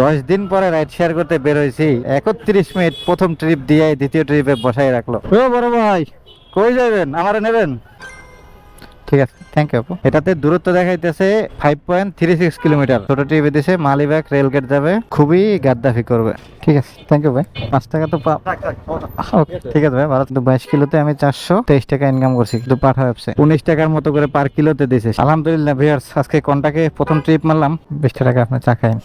দশ দিন পরে রাইড শেয়ার করতে বের হয়েছি। একত্রিশ মিনিট প্রথম ট্রিপ দিয়ে দ্বিতীয় ট্রিপে বসাই রাখল। ও বড় ভাই, কই যাবেন? আমারে নেবেন? ঠিক আছে থ্যাংক ইউ আপু। এটাতে দূরত্ব দেখাইতেছে five point three six kilometre ছোট টিভি দিছে মালিবাগ রেলগেট যাবে। খুবই গাদ্দাফি করবে। ঠিক আছে থ্যাংক ইউ ভাই। পাঁচ টাকা তো ঠিক আছে ভাই ভালো। কিন্তু বাইশ কিলোতে আমি চারশো তেইশ টাকা ইনকাম করছি। কিন্তু পাঠা ব্যবসা উনিশ টাকার মতো করে পার কিলোতে দিছে। আলহামদুলিল্লাহ ভিয়ার্স আজকে কন্টাকে প্রথম ট্রিপ মারলাম? বিশ টাকা আপনার চা খাইন।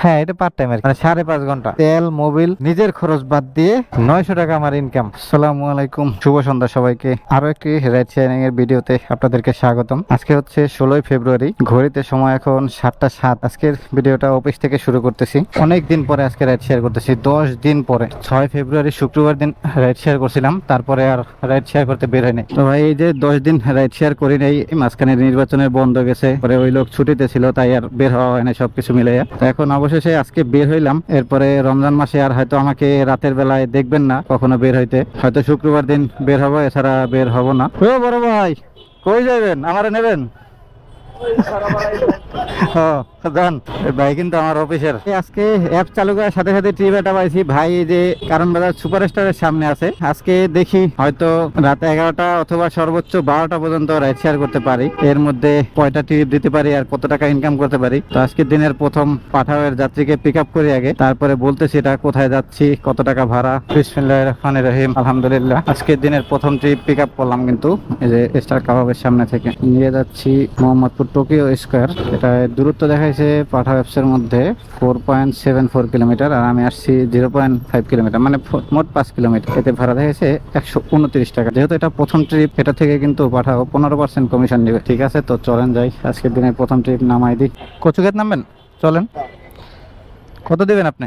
হ্যাঁ এটা পার্ট টাইম আর মানে সাড়ে পাঁচ ঘণ্টা। তেল মোবিল নিজের খরচ বাদ দিয়ে নয়শো টাকা আমার ইনকাম সালামু আলাইকুম। শুভ সন্ধ্যা সবাইকে। আরও একটি রাইড শেয়ারিং এর ভিডিওতে আপনাদেরকে স্বাগতম। আজকে হচ্ছে ষোলোই ফেব্রুয়ারি, ঘড়িতে সময় এখন সাতটা সাত। আজকের ভিডিওটা অফিস থেকে শুরু করতেছি। অনেক দিন পরে আজকে রাইড শেয়ার করতেছি। দশ দিন পরে, ছয় ফেব্রুয়ারি শুক্রবার দিন রাইড শেয়ার করছিলাম, তারপরে আর রাইড শেয়ার করতে বের হয়নি। তো এই যে দশ দিন রাইড শেয়ার করি নাই, মাঝখানে নির্বাচনের বন্ধ গেছে, পরে ওই লোক ছুটিতে ছিল, তাই আর বের হওয়া হয় না সবকিছু মিলে তো এখন অবশেষে আজকে বের হইলাম, এরপরে রমজান মাসে আর হয়তো আমাকে রাতের বেলায় দেখবেন না কখনো বের হইতে। হয়তো শুক্রবার দিন বের হব, এছাড়া বের হব না। ও ভাই। কই যাবেন আমারে নেবেন? আজকে আজকে সর্বোচ্চ বারোটা পর্যন্ত রাইড শেয়ার করতে পারি। এর মধ্যে কয়টা ট্রিপ দিতে পারি আর কত টাকা ইনকাম করতে পারি। তো আজকে দিনের প্রথম পাঠাওয়ের যাত্রীকে পিক আপ করি আগে। তারপরে বলতেছি এটা কোথায় যাচ্ছি, কত টাকা ভাড়া। বিসমিল্লাহ রহিম, আলহামদুলিল্লাহ। আজকের দিনের প্রথম ট্রিপ পিক আপ করলাম কিন্তু এই যে স্টার কাবাবের সামনে থেকে। নিয়ে যাচ্ছি মোহাম্মদপুর টোকিও স্কোয়ার এটা দূরত্ব দেখাইছে পাঠা অ্যাপসের মধ্যে four point seven four kilometre আর আমি আসছি জিরো পয়েন্ট ফাইভ কিলোমিটার মানে মোট পাঁচ কিলোমিটার এতে ভাড়া দেখাইছে একশো উনত্রিশ টাকা। যেহেতু এটা প্রথম ট্রিপ এটা থেকে কিন্তু পাঠাও পনেরো পার্সেন্ট কমিশন নেবে। ঠিক আছে, তো চলেন যাই। আজকের দিনের প্রথম ট্রিপ নামাই দিই। কচুঘাট নামবেন? চলেন। কত দেবেন আপনি?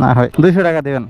না হয়, দুইশো টাকা দেবেন।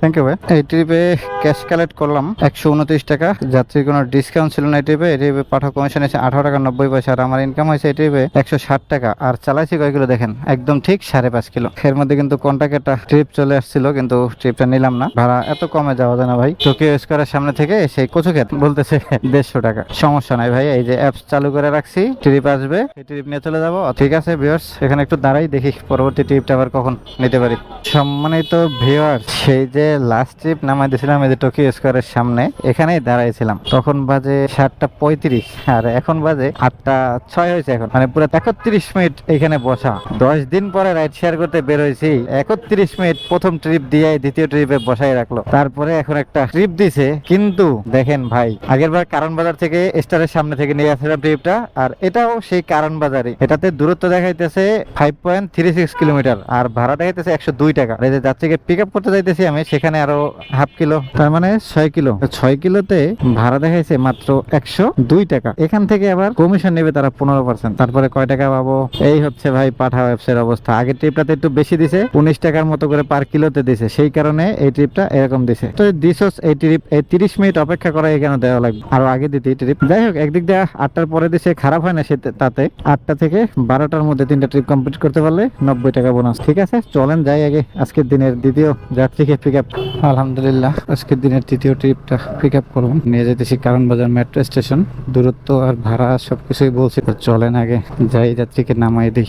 থ্যাংক ইউ ভাই। এই ট্রিপে ক্যাশ কালেক্ট করলাম একশো উনত্রিশ টাকা। যাত্রীর কোনো ডিসকাউন্ট ছিল না এই ট্রিপে এই ট্রিপে পাঠক কমিশন এসে আঠারো টাকা নব্বই পয়সা আর আমার ইনকাম হয়েছে এই ট্রিপে একশো ষাট টাকা। আর চালাইছি কয় কিলো দেখেন? একদম ঠিক সাড়ে পাঁচ কিলো। এর মধ্যে কিন্তু কন্টাক্ট একটা ট্রিপ চলে আসছিল, কিন্তু ট্রিপটা নিলাম না। ভাড়া এত কমে যাওয়া যায় না ভাই। টোকিও স্কোয়ারের সামনে থেকে সেই কচু খেত বলতেছে দেড়শো টাকা। সমস্যা নাই ভাই, এই যে অ্যাপস চালু করে রাখছি ট্রিপ আসবে। এই ট্রিপ নিয়ে চলে যাব। ঠিক আছে ভিউয়ার্স এখানে একটু দাঁড়াই, দেখি পরবর্তী ট্রিপটা আবার কখন নিতে পারি। সম্মানিত ভিউয়ার সেই যে লাস্ট ট্রিপ নামাই দিয়েছিলাম এই যে টোকিও স্কোয়ারের সামনে, এখানেই দাঁড়াইছিলাম। তখন বাজে সাতটা পঁয়ত্রিশ, আর এখন বাজে আটটা ছয় হয়েছে এখন। মানে পুরো একত্রিশ মিনিট এখানে বসা। দশ দিন পরে রাইড শেয়ার করতে বের হয়েছি, একত্রিশ মিনিট প্রথম ট্রিপ দিয়ে দ্বিতীয় ট্রিপে বসাই রাখল। তারপরে এখন একটা ট্রিপ দিছে, কিন্তু দেখেন ভাই, আগের বার কারণ বাজার থেকে স্টারের সামনে থেকে নিয়ে আসছিলাম ট্রিপটা আর এটাও সেই কারণ বাজারে এটাতে দূরত্ব দেখাইতেছে five point three six kilometre আর ভাড়া দেখাইতেছে একশো দুই টাকা। যে যাত্রীকে পিক আপ করতে যাইতেছি আমি সেখানে আরও হাফ কিলো তার মানে ছয় কিলো ছয় কিলোতে ভাড়া দেখাইছে মাত্র একশো দুই টাকা। এখান থেকে আবার কমিশন নেবে তারা পনেরো পার্সেন্ট তারপরে কয় টাকা পাবো? এই হচ্ছে ভাই পাঠা ওয়েবসাইট অবস্থা। আগের ট্রিপটাতে একটু বেশি দিছে, উনিশ টাকার মতো করে পার কিলোতে দিছে। সেই কারণে এই ট্রিপটা এরকম দিছে। তো দিছস এই ট্রিপ এই তিরিশ মিনিট অপেক্ষা করা এখানে দেওয়া লাগবে। আরও আগে দিতে এই ট্রিপ যাই হোক, একদিক দিয়ে আটটার পরে দিছে, খারাপ হয় না সে তাতে। আটটা থেকে বারোটার মধ্যে তিনটা ট্রিপ কমপ্লিট করতে পারলে নব্বই টাকা বোনাস ঠিক আছে, চলেন যাই আগে আজকের দিনের দ্বিতীয় যাত্রীকে পিক আপ আলহামদুলিল্লাহ, আজকের দিনের তৃতীয় ট্রিপটা পিক আপ করলাম। নিয়ে যেতেছি কারণ বাজার মেট্রো স্টেশন দূরত্ব আর ভাড়া সবকিছুই বলছি, তো চলেন আগে যাই, যাত্রীকে নামাই দিই।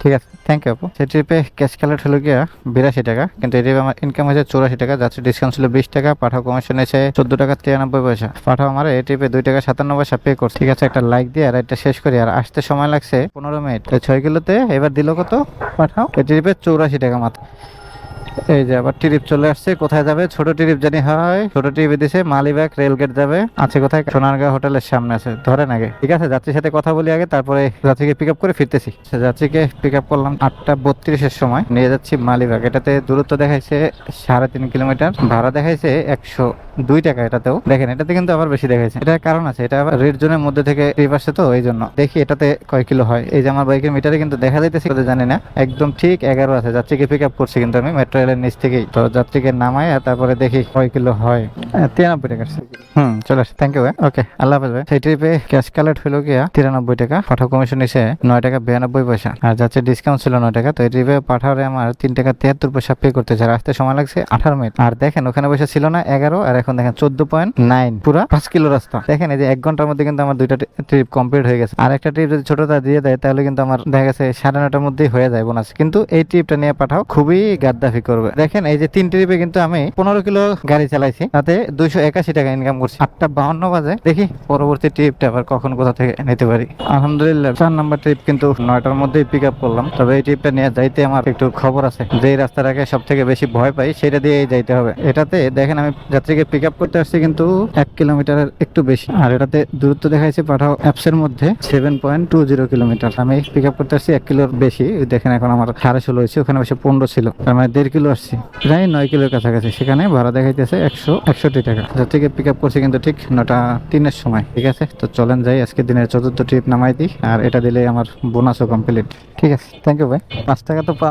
ঠিক আছে থ্যাংক ইউ আপু। সেই ট্রিপে ক্যাশ কালেক্ট হলো গিয়া বিরাশি টাকা, কিন্তু এই ট্রিপে আমার ইনকাম হয়েছে চৌরাশি টাকা যাচ্ছে ডিসকাউন্ট ছিল বিশ টাকা, পাঠাও কমিশন এসে চোদ্দ টাকা তিরানব্বই পয়সা। পাঠাও আমার এই ট্রিপে দুই টাকা সাতান্ন পয়সা পে করছে। ঠিক আছে, একটা লাইক দিয়ে আর এটা শেষ করি, আর আসতে সময় লাগছে পনেরো মিনিট ছয় কিলোতে এবার দিল কত? পাঠাও। এই ট্রিপে চৌরাশি টাকা মাত্র। এই যে আবার ট্রিপ চলে আসছে কোথায় যাবে? ছোট ট্রিপ জানি হয় ছোট ট্রিপ দিছে মালিবাগ রেলগেট যাবে। আছে কোথায়? সোনারগাঁও হোটেলের সামনে আছে ধরেন আগে। ঠিক আছে যাত্রীর সাথে কথা বলি আগে তারপরে যাত্রীকে পিক আপ করে ফিরতেছি। আচ্ছা, যাত্রীকে পিক আপ করলাম আটটা বত্রিশের সময় নিয়ে যাচ্ছি মালিবাগ। এটাতে দূরত্ব দেখাইছে সাড়ে তিন কিলোমিটার ভাড়া দেখাইছে একশো দুই টাকা এটাতেও। দেখেন এটাতে কিন্তু আবার বেশি দেখাইছে। এটার কারণ আছে এটা আবার রেড জোনের মধ্যে থেকে ট্রিপ আসছে তো এই জন্য। দেখি এটাতে কয় কিলো হয়। এই যে আমার বাইকের মিটারে কিন্তু দেখা যাইতেছে জানি না। একদম ঠিক এগারো আছে যাত্রীকে পিক আপ করছি কিন্তু আমি মেট্রো রেলের নিচ থেকেই তো যাত্রীকে নামায় তারপরে দেখি কয় কিলো হয়। হ্যাঁ, তিরানব্বই টাকা হুম চলে আসে। থ্যাংক ইউ ওকে আল্লাহ হাফেজ ভাই। সেই ট্রিপে ক্যাশ কালেক্ট হলো গিয়া তিরানব্বই টাকা পাঠাও কমিশন নিছে নয় টাকা বিরানব্বই পয়সা। আর যাচ্ছে ডিসকাউন্ট ছিল নয় টাকা তো এই ট্রিপে পাঠারে আমার তিন টাকা তিয়াত্তর পয়সা পে করতেছে। আর আসতে সময় লাগছে আঠারো মিনিট আর দেখেন ওখানে বসে ছিল না এগারো আর এখন দেখেন চোদ্দ পয়েন্ট নাইন পুরা পাঁচ কিলো রাস্তা। দেখেন এই যে এক ঘণ্টার মধ্যে কিন্তু আমার দুইটা ট্রিপ কমপ্লিট হয়ে গেছে। আর একটা ট্রিপ যদি ছোটটা দিয়ে দেয় তাহলে কিন্তু আমার দেখা গেছে সাড়ে নটার মধ্যেই হয়ে যায় বোনাস কিন্তু এই ট্রিপটা নিয়ে পাঠাও খুবই গাদ্দাফি করবে। দেখেন, এই যে তিন ট্রিপে কিন্তু আমি পনেরো কিলো গাড়ি চালাইছি, তাতে দুইশো একাশি টাকা ইনকাম করছি। আটটা বাউন্ন বাজে। দেখি পরবর্তী ট্রিপটা আবার কখন কোথা থেকে নিতে পারি। আলহামদুলিল্লাহ, চার নাম্বার ট্রিপ কিন্তু নয়টার মধ্যেই পিক আপ করলাম। তবে এই ট্রিপটা নিয়ে যাইতে আমার একটু খবর আছে। যে রাস্তাটাকে সব থেকে বেশি ভয় পাই, সেটা দিয়েই যাইতে হবে। এটাতে দেখেন, আমি যাত্রীকে পিক আপ করতে আসছি কিন্তু এক কিলোমিটারের একটু বেশি। আর এটাতে দূরত্ব দেখাইছে পাঠাও অ্যাপস এর মধ্যে seven point two zero kilometre আমি পিক আপ করতে আসছি এক কিলোর বেশি। দেখেন, এখন আমার সাড়ে ষোলো হয়েছে, ওখানে বেশি পনেরো ছিল। তার মানে দেড় কিলো আসছি। প্রায় নয় কিলোর কাছাকাছি। সেখানে ভাড়া দেখাইতেছে একশো একষট্টি টাকা। যাত্রীকে পিক আপ করছি কিন্তু ঠিক নটা তিনের সময় ঠিক আছে? তো চলেন যাই আজকে দিনের চতুর্থ ট্রিপ নামাই দিই আর এটা দিলে আমার বোনাসও কমপ্লিট ঠিক আছে থ্যাংক ইউ ভাই। পাঁচ টাকা তো পা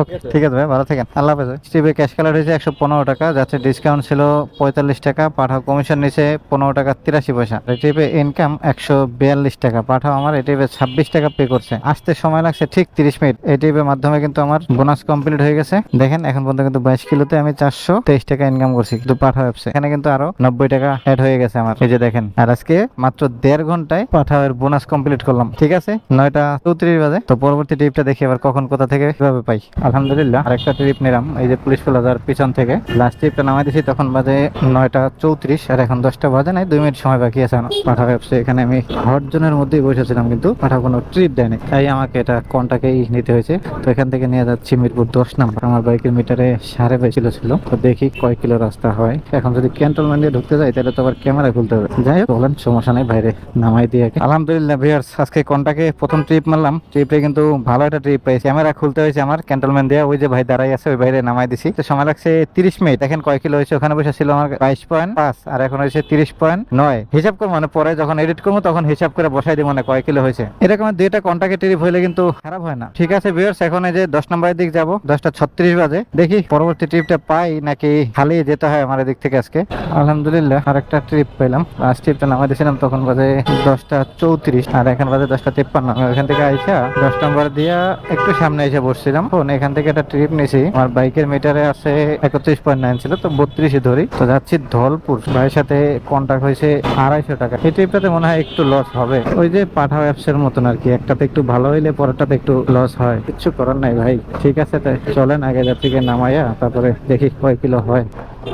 ওকে ঠিক আছে ভাই ভালো থাকেন। আল্লাহ হাফেজ স্টিভে ক্যাশ কালার হয়েছে একশো পনেরো টাকা যাচ্ছে ডিসকাউন্ট ছিল পঁয়তাল্লিশ টাকা পাঠাও কমিশন নিচে পনেরো টাকা তিরাশি পয়সা। ট্রিপে ইনকাম একশো বিয়াল্লিশ টাকা পাঠাও আমার এই ট্রিপে ছাব্বিশ টাকা পে করছে। আসতে সময় লাগছে ঠিক তিরিশ মিনিট। এই ট্রিপের মাধ্যমে কিন্তু আমার বোনাস কমপ্লিট হয়ে গেছে। দেখেন, এখন পর্যন্ত কিন্তু বাইশ কিলোতে আমি চারশো তেইশ টাকা ইনকাম করছি। কিন্তু পাঠাও অ্যাপসে এখানে কিন্তু আরও নব্বই টাকা অ্যাড হয়ে গেছে আমার। এই যে দেখেন, আর আজকে মাত্র দেড় ঘন্টায় পাঠাওয়ের বোনাস কমপ্লিট করলাম। ঠিক আছে? নয়টা চৌত্রিশ বাজে। তো পরবর্তী ট্রিপটা দেখি আবার কখন, কোথা থেকে, কীভাবে পাই। আলহামদুলিল্লাহ, আরেকটা ট্রিপ নিলাম, এই যে পুলিশ প্লাজার পিছন থেকে। লাস্ট ট্রিপটা নামাই দিয়েছি তখন বাজে নয়টা চৌত্রিশ, আর এখন দশটা বাজে নাই, দুই মিনিট সময় বাকি আছে পাঠা ব্যবসা, এখানে আমি হট জোনের মধ্যেই বসেছিলাম, কিন্তু পাঠা কোনো ট্রিপ দেয়নি। তাই আমাকে এটা কন্টাকেই নিতে হয়েছে। তো এখান থেকে নিয়ে যাচ্ছি মিরপুর দশ নাম্বার। আমার বাইকের মিটারে সাড়ে বাইশ কিলো ছিল। তো দেখি কয় কিলো রাস্তা হয়। এখন যদি ক্যান্টনমেন্ট দিয়ে ঢুকতে যাই, তাহলে তো আবার ক্যামেরা খুলতে হবে। যাই হোক, বলেন, সমস্যা নেই, বাইরে নামাই দিয়ে আলহামদুলিল্লাহ ভিয়ার্স আজকে কন্টাকে প্রথম ট্রিপ মারলাম। ট্রিপে কিন্তু ভালো একটা ট্রিপ পেয়েছি। ক্যামেরা খুলতে হয়েছে আমার ক্যান্টনমেন্ট দিয়ে, ওই যে ভাই দাঁড়াই আছে, ওই বাইরে নামাই দিছি। তো সময় লাগছে তিরিশ মিনিট। দেখেন কয় কিলো হয়েছে? ওখানে বসে ছিল আমার বাইশ পয়েন্ট পাঁচ, আর এখন হয়েছে তিরিশ পয়েন্ট নয়। হিসাব করব মানে পরে যখন এডিট করব, তখন হিসাব করে বসাই দিব মানে কয় কিলো হয়েছে। এরকম দুইটা কন্টাকে ট্রিপ হইলে কিন্তু খারাপ হয় না। ঠিক আছে ভিউয়ার্স এখন এই যে দশ নম্বরের দিক যাব। দশটা ছত্রিশ বাজে। দেখি পরবর্তী ট্রিপটা পাই নাকি খালি যেতে হয় আমার থেকে আজকে। আলহামদুলিল্লাহ আর একটা ট্রিপ পেলাম। লাস্ট ট্রিপটা নামাই দিয়েছিলাম তখন বাজে দশটা চৌত্রিশ, আর এখন বাজে দশটা তেপ্পান্ন। থেকে আইসা দশ নম্বর দিয়া একটু সামনে এসে বসছিলাম। ফোন এখান থেকে একটা ট্রিপ নিয়েছি আমার বাইকের মিটারে আছে একত্রিশ পয়েন্ট নাইন ছিল, তো বত্রিশে ধরি। তো যাচ্ছি ধলপুর। ভাইয়ের সাথে কন্ট্যাক্ট হয়েছে আড়াইশো টাকা। এই ট্রিপটাতে মনে হয় একটু লস হবে। ওই যে পাঠাও অ্যাপস এর মতন আর কি। একটাতে একটু ভালো হইলে পরেরটাতে একটু লস হয়। কিচ্ছু করার নাই ভাই। ঠিক আছে তাই, চলেন। আগে যাত্রীকে নামাইয়া তারপরে দেখি কয় কিলো হয়।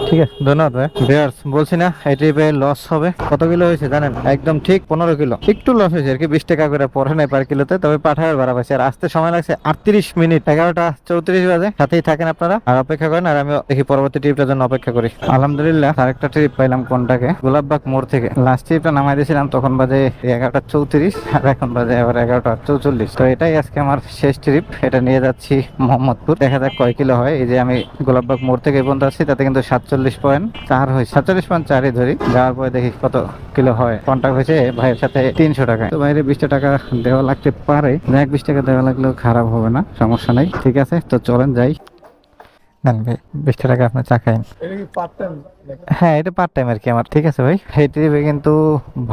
ঠিক আছে, ধন্যবাদ ভাই। বলছি না লস হবে। কত কিলো হয়েছে জানেন? একদম ঠিক পনেরো কিলো। একটু লস হয়েছে আর কি, বিশ টাকা করে নাই পার কিলোতে তবে পাঠাবার ভাড়া পাইছে আর আসতে সময় লাগছে আটত্রিশ মিনিট, এগারোটা চৌত্রিশ বাজে। সাথেই থাকেন আপনারা, আর অপেক্ষা করেন, আর আমি দেখি পরবর্তী ট্রিপটার জন্য অপেক্ষা করি। আলহামদুলিল্লাহ আরেকটা ট্রিপ পাইলাম কোনটাকে? গোলাপবাগ মোড় থেকে। লাস্ট ট্রিপটা নামাই দিয়েছিলাম, তখন বাজে এগারোটা চৌত্রিশ, আর এখন বাজে আবার এগারোটা চৌচল্লিশ। তো এটাই আজকে আমার শেষ ট্রিপ এটা নিয়ে যাচ্ছি মোহাম্মদপুর। দেখা যাক কয় কিলো হয়। এই যে আমি গোলাপবাগ মোড় থেকে পর্যন্ত আসছি, তাতে কিন্তু সাতচল্লিশ পয়েন্ট চার হয়েছে। সাতচল্লিশ পয়েন্ট চারই ধরি, যাওয়ার পরে দেখি কত কিলো হয়। কন্ট্যাক্ট হয়েছে ভাইয়ের সাথে তিনশো টাকা তো বাইরে বিশটা টাকা দেওয়া লাগতে পারে। এক বিশ টাকা দেওয়া লাগলেও খারাপ হবে না, সমস্যা নাই। ঠিক আছে, তো চলেন যাই। নেন ভাই বিশটা টাকা আপনার চা খাইন। হ্যাঁ এটা পার্ট টাইম আর কি আমার ঠিক আছে ভাই। কিন্তু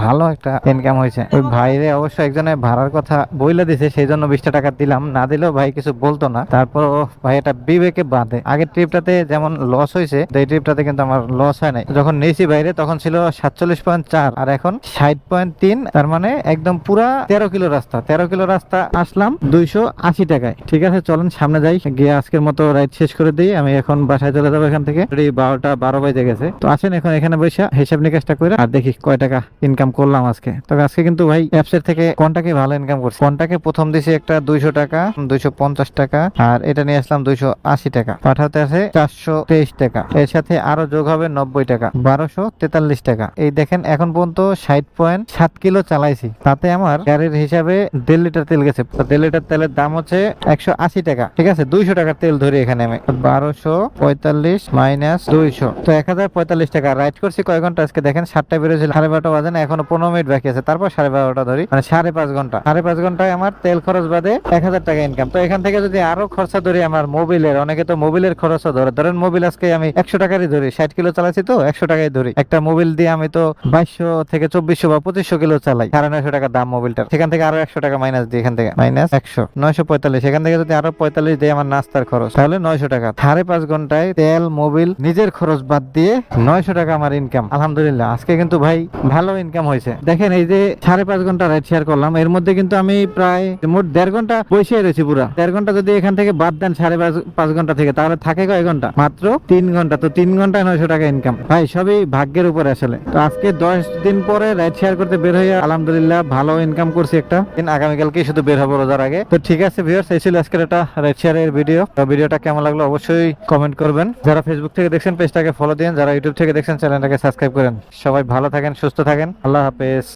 ভালো একটা ইনকাম হয়েছে। ওই ভাইরে অবশ্য একজনের ভাড়ার কথা বইলে দিছে সেই জন্য বিশটা টাকা দিলাম। না দিলেও ভাই কিছু বলতো না। তারপর ভাই এটা বিবেকে বাঁধে। আগের ট্রিপটাতে যেমন লস হয়েছে এই ট্রিপটাতে কিন্তু আমার লস হয় নাই। যখন নিয়েছি বাইরে তখন ছিল সাতচল্লিশ পয়েন্ট চার আর এখন ষাট পয়েন্ট তিন তার মানে একদম পুরা তেরো কিলো রাস্তা। তেরো কিলো রাস্তা আসলাম দুইশো আশি টাকায়। ঠিক আছে চলেন সামনে যাই। গিয়ে আজকের মতো রাইড শেষ করে দিই। আমি এখন বাসায় চলে যাব এখান থেকে। বারোটা, বারো বাজে গেছে। তো আসেন এখন এখানে বসে হিসাব নিকাশটা করে আর দেখি কয় টাকা ইনকাম করলাম আজকে। তবে আজকে কিন্তু ভাই অ্যাপস এর থেকে কোনটাকে ভালো ইনকাম করছে? কোনটাকে প্রথম দিছি একটা দুইশো টাকা, দুইশো পঞ্চাশ টাকা আর এটা নিয়ে আসলাম দুইশো আশি টাকা। পাঠাতে আছে চারশো তেইশ টাকা। এর সাথে আরও যোগ হবে নব্বই টাকা, বারোশো তেতাল্লিশ টাকা। এই দেখেন এখন পর্যন্ত ষাট পয়েন্ট সাত কিলো চালাইছি। তাতে আমার গাড়ির হিসাবে দেড় লিটার তেল গেছে। দেড় লিটার তেলের দাম হচ্ছে একশো আশি টাকা। ঠিক আছে, দুইশো টাকার তেল ধরি এখানে আমি। বারোশো বারোশো পঁয়তাল্লিশ মাইনাস দুইশো। তো এক হাজার পঁয়তাল্লিশ টাকা। রাইড করছি কয় ঘণ্টা? আজকে দেখেন সাতটা বেরোছিল। সাড়ে বারোটা বাজে না, এখনও পনেরো মিনিট বাকি আছে। তারপর সাড়ে বারোটা ধরি মানে সাড়ে পাঁচ ঘণ্টা। সাড়ে পাঁচ ঘন্টায় আমার তেল খরচ বাদে এক হাজার টাকা ইনকাম তো এখান থেকে যদি আরও খরচা ধরি আমার মোবিলের, অনেকে তো মোবিলের খরচও ধরে। ধরেন মোবিল আজকে আমি একশো টাকারই ধরি, ষাট কিলো চালাচ্ছি তো, একশো টাকাই ধরি। একটা মোবিল দিয়ে আমি তো বাইশশো থেকে চব্বিশশো বা পঁচিশশো কিলো চালাই, সাড়ে নয়শো টাকা দাম মোবিলটার। সেখান থেকে আরও একশো টাকা মাইনাস দিই এখান থেকে। মাইনাস একশো, নয়শো পঁয়তাল্লিশ। এখান থেকে যদি আরও পঁয়তাল্লিশ দিই আমার নাস্তার খরচ, তাহলে নয়শো টাকা। সাড়ে পাঁচ ঘন্টায় তেল, মোবিল, নিজের খরচ বাদ দিয়ে নয়শো টাকা আমার ইনকাম আলহামদুলিল্লাহ, আজকে কিন্তু ভাই ভালো ইনকাম হয়েছে। দেখেন এই যে সাড়ে পাঁচ ঘণ্টা রাইড শেয়ার করলাম, এর মধ্যে কিন্তু আমি প্রায় মোট দেড় ঘণ্টা বসে রয়েছি পুরা। দেড় ঘণ্টা যদি এখান থেকে বাদ দেন সাড়ে পাঁচ ঘণ্টা থেকে, তাহলে থাকে কয় ঘণ্টা? মাত্র তিন ঘণ্টা। তো তিন ঘন্টায় নয়শো টাকা ইনকাম ভাই, সবই ভাগ্যের উপরে আসলে। তো আজকে দশ দিন পরে রাইড শেয়ার করতে বের হয়ে আলহামদুলিল্লাহ ভালো ইনকাম করছি একটা। দিন আগামীকালকে শুধু বের হব রোজার আগে। তো ঠিক আছে ভিউয়ার্স এই ছিল আজকের একটা রাইড শেয়ারের ভিডিও ভিডিওটা কেমন লাগল? কমেন্ট করবেন। যারা ফেসবুক থেকে দেখছেন পেজটাকে ফলো দিন যারা ইউটিউব থেকে দেখছেন চ্যানেলটাকে সাবস্ক্রাইব করেন। সবাই ভালো থাকেন, সুস্থ থাকেন। আল্লাহ হাফেজ।